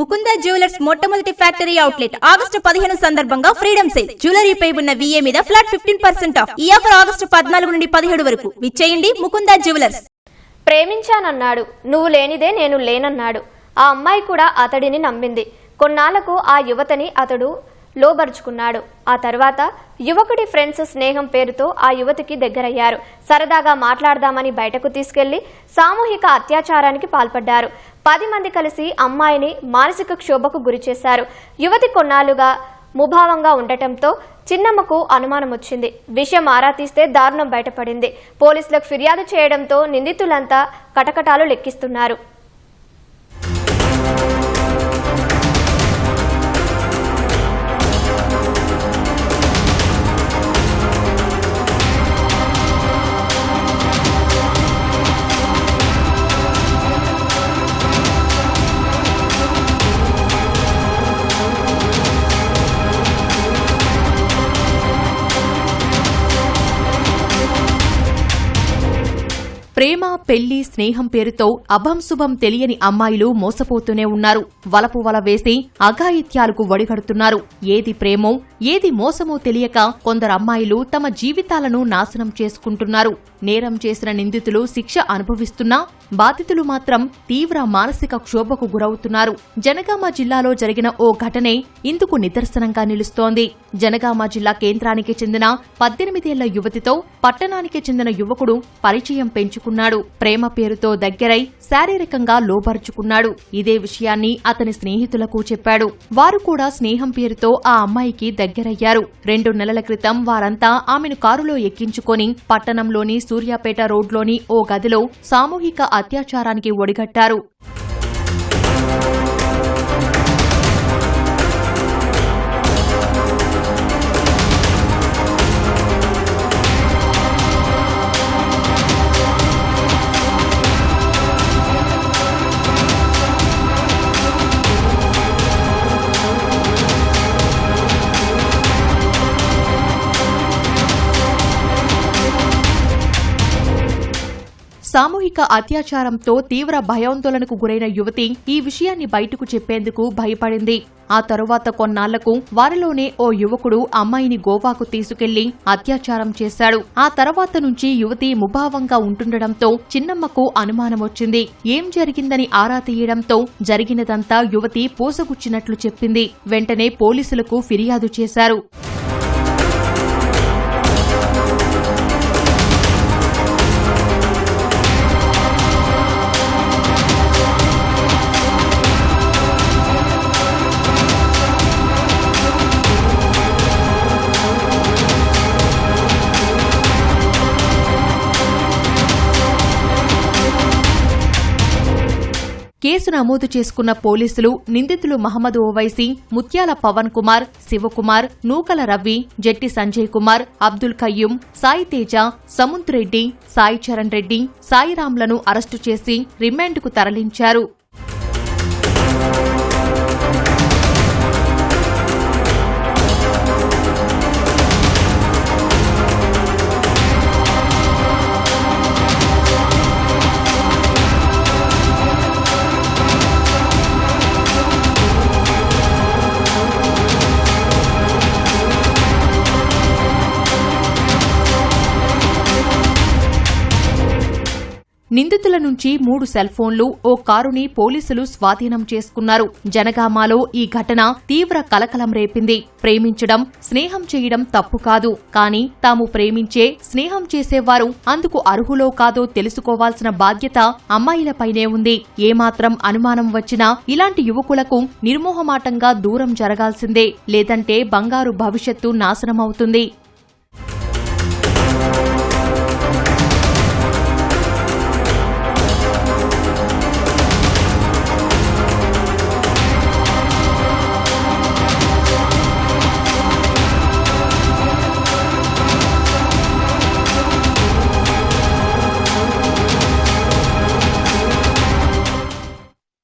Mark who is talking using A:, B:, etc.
A: Mukunda jewellers మొట్టమొదటి factory outlet August పదిహేను సందర్భంగా ఫ్రీడమ్ సేల్. జ్యువెలరీపై ఉన్న విఏ మీద ఫ్లాట్ ఫిఫ్టీన్ పర్సెంట్ ఆఫ్. ఈ ఆఫర్ ఆగస్టు పద్నాలుగు నుండి పదిహేడు వరకు. విచ్చేయండి ముకుంద జ్యువెలర్స్.
B: ప్రేమించానన్నాడు. నువ్వు లేనిదే నేను లేనన్నాడు. ఆ అమ్మాయి కూడా అతడిని నమ్మింది. కొన్నాళ్ళకు ఆ యువతని అతడు లోబరుచుకున్నాడు. ఆ తర్వాత యువకుడి ఫ్రెండ్స్ స్నేహం పేరుతో ఆ యువతికి దగ్గరయ్యారు. సరదాగా మాట్లాడదామని బయటకు తీసుకెళ్ళి సామూహిక అత్యాచారానికి పాల్పడ్డారు. పది మంది కలిసి అమ్మాయిని మానసిక క్షోభకు గురిచేశారు యువతి కొన్నాళ్ళుగా ముభావంగా ఉండటంతో చిన్నమ్మకు అనుమానం వచ్చింది విషయం ఆరా తీస్తే దారుణం బయటపడింది. పోలీసులకు ఫిర్యాదు చేయడంతో నిందితులంతా కటకటాలు లెక్కిస్తున్నారు.
C: ప్రేమ పెళ్ళి స్నేహం పేరుతో అభంశుభం తెలియని అమ్మాయిలు మోసపోతూనే ఉన్నారు. వలపు వల వేసి అఘాయిత్యాలకు వడిగడుతున్నారు. ఏది ప్రేమో ఏది మోసమో తెలియక కొందరు అమ్మాయిలు తమ జీవితాలను నాశనం చేసుకుంటున్నారు. నేరం చేసిన నిందితులు శిక్ష అనుభవిస్తున్నా బాధితులు మాత్రం తీవ్ర మానసిక క్షోభకు గురవుతున్నారు. జనగామ జిల్లాలో జరిగిన ఓ ఘటనే ఇందుకు నిదర్శనంగా నిలుస్తోంది. జనగామ జిల్లా కేంద్రానికి చెందిన పద్దెనిమిదేళ్ళ యువతితో పట్టణానికి చెందిన యువకుడు పరిచయం పెంచుకున్నాడు. ప్రేమ పేరుతో దగ్గరై శారీరకంగా లోపరుచుకున్నాడు ఇదే విషయాన్ని అతని స్నేహితులకు చెప్పాడు. వారు కూడా స్నేహం పేరుతో ఆ అమ్మాయికి దగ్గరయ్యారు. రెండు నెలల క్రితం వారంతా ఆమెను కారులో ఎక్కించుకొని పట్టణంలోని సూర్యాపేట రోడ్లోని ఓ గదిలో సామూహిక అత్యాచారానికి ఒడిగట్టారు. సామూహిక అత్యాచారంతో తీవ్ర భయాందోళనకు గురైన యువతి ఈ విషయాన్ని బయటకు చెప్పేందుకు భయపడింది. ఆ తరువాత కొన్నాళ్ళకు వారిలోనే ఓ యువకుడు అమ్మాయిని గోవాకు తీసుకెళ్ళి అత్యాచారం చేశాడు. ఆ తర్వాత నుంచి యువతి ముభావంగా ఉంటుండటంతో చిన్నమ్మకు అనుమానం వచ్చింది. ఏం జరిగిందని ఆరా తీయడంతో జరిగినదంతా యువతి పూసగుచ్చినట్లు చెప్పింది. వెంటనే పోలీసులకు ఫిర్యాదు చేశారు. కేసు నమోదు చేసుకున్న పోలీసులు నిందితులు మహమ్మద్ ఓవైసీ ముత్యాల పవన్ కుమార్ శివకుమార్ నూకల రవి జట్టి సంజయ్ కుమార్ అబ్దుల్ ఖయ్యూం సాయి తేజ సముంత్ రెడ్డి సాయి చరణ్ రెడ్డి సాయిరాంలను అరెస్టు చేసి రిమాండ్కు తరలించారు. నిందితుల నుంచి మూడు సెల్ ఫోన్లు ఓ కారుని పోలీసులు స్వాధీనం చేసుకున్నారు. జనగామాలో ఈ ఘటన తీవ్ర కలకలం రేపింది. ప్రేమించడం స్నేహం చేయడం తప్పు కాదు. కానీ తాము ప్రేమించే స్నేహం చేసేవారు అందుకు అర్హులో కాదో తెలుసుకోవాల్సిన బాధ్యత అమ్మాయిలపైనే ఉంది. ఏమాత్రం అనుమానం వచ్చినా ఇలాంటి యువకులకు నిర్మోహమాటంగా దూరం జరగాల్సిందే. లేదంటే బంగారు భవిష్యత్తు నాశనమవుతుంది.